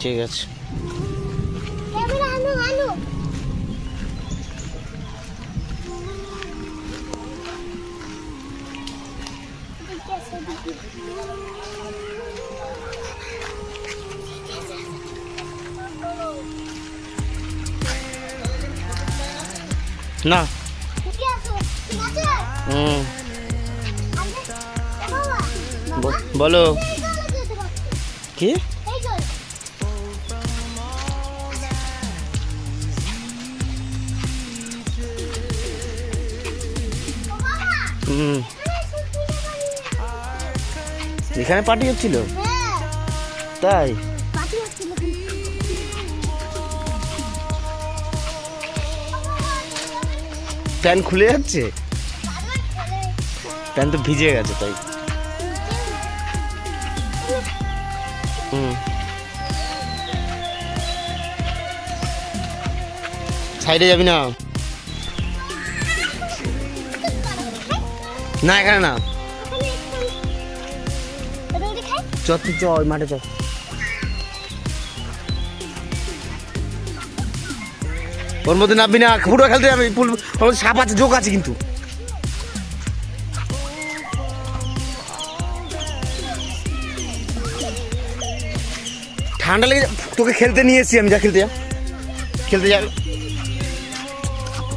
ঠিক আছে। না? হুম। বলো। কি এখানে পার্টি হচ্ছিল তাই। প্যান্ট খুলে যাচ্ছে। প্যান্ট তো ভিজে গেছে তাই সাইডে যাবি না? না, এখানে না? চ চ, ওই মাঠে চ। ওর মধ্যে নামবি না, ফুটবল খেলতে যাবি সাপ আছে যোগ আছে কিন্তু। ঠান্ডা লেগে তোকে খেলতে নিয়ে এসেছি আমি যা খেলতে যা। খেলতে যা।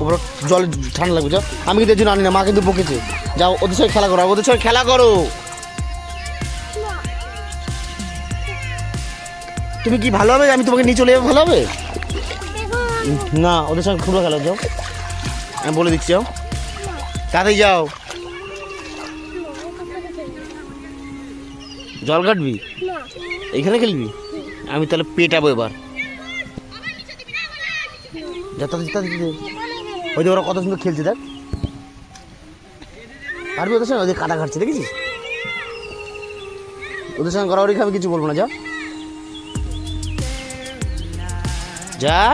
ওপর জল ঠান্ডা লাগবে যা। আমি কিন্তু এর জন্য আনি না মা কিন্তু বকেছে। যাও ওদের সঙ্গে খেলা করো ওদের সঙ্গে খেলা করো। তুমি কি ভালো হবে? আমি তোমাকে নিয়ে চলে যাব ভালো হবে? না ওদের সঙ্গে ফুটবল খেলা যাও। আমি বলে দিচ্ছি যাও। তাড়াতাড়ি যাও। জল কাটবি। এইখানে খেলবি? আমি তাহলে পেটাবো এবার। ওই ওরা কত সুন্দর খেলছে, দেখ। পারবি ওদের সঙ্গে? ওদের কাটা খাটছে, দেখেছিস? ওদের সঙ্গে গড়াগড়ি আমি কিছু বলব না, যা। যা।